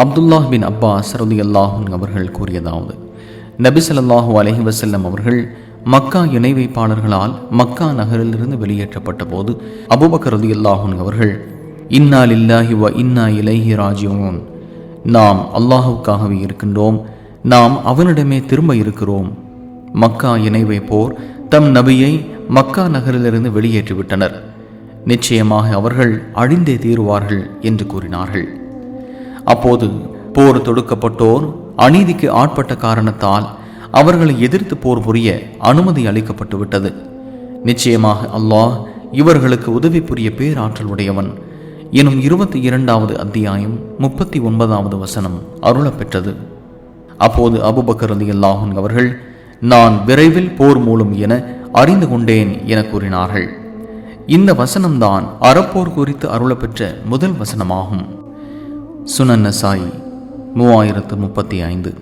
Abdullah bin Abbas சரதி அல்லாஹுன் அவர்கள் கூறியதாவது நபிசல்லாஹூ அலஹி வசல்லம் அவர்கள் மக்கா இணை வைப்பாளர்களால் மக்கா நகரிலிருந்து வெளியேற்றப்பட்ட போது அபூபக்கர் ரதி அல்லாஹுன் அவர்கள் இன்னா லில்லாஹி வ இன்னா இலஹி ராஜியூன் நாம் அல்லாஹுக்காகவே இருக்கின்றோம். நாம் அவனிடமே திரும்ப இருக்கிறோம். மக்கா இணை வைப்போர் தம் நபியை மக்கா நகரிலிருந்து வெளியேற்றிவிட்டனர். நிச்சயமாக அவர்கள் அழிந்தே தீருவார்கள் என்று கூறினார்கள். அப்போது போர் தொடுக்கப்பட்டோர் அநீதிக்கு ஆட்பட்ட காரணத்தால் அவர்களை எதிர்த்து போர் புரிய அனுமதி அளிக்கப்பட்டு விட்டது. நிச்சயமாக அல்லாஹ் இவர்களுக்கு உதவி புரிய பேராற்றல் உடையவன். எனும் இருபத்தி இரண்டாவது அத்தியாயம் முப்பத்தி ஒன்பதாவது வசனம் அருளப்பெற்றது. அப்போது அபுபக்கர் அலி அல்லாஹுன் அவர்கள் நான் விரைவில் போர் மூலம் என அறிந்து கொண்டேன் என கூறினார்கள். இந்த வசனம்தான் அறப்போர் குறித்து அருளப்பெற்ற முதல் வசனமாகும். சுனன் நசாயி மூவாயிரத்து முப்பத்தி ஐந்து.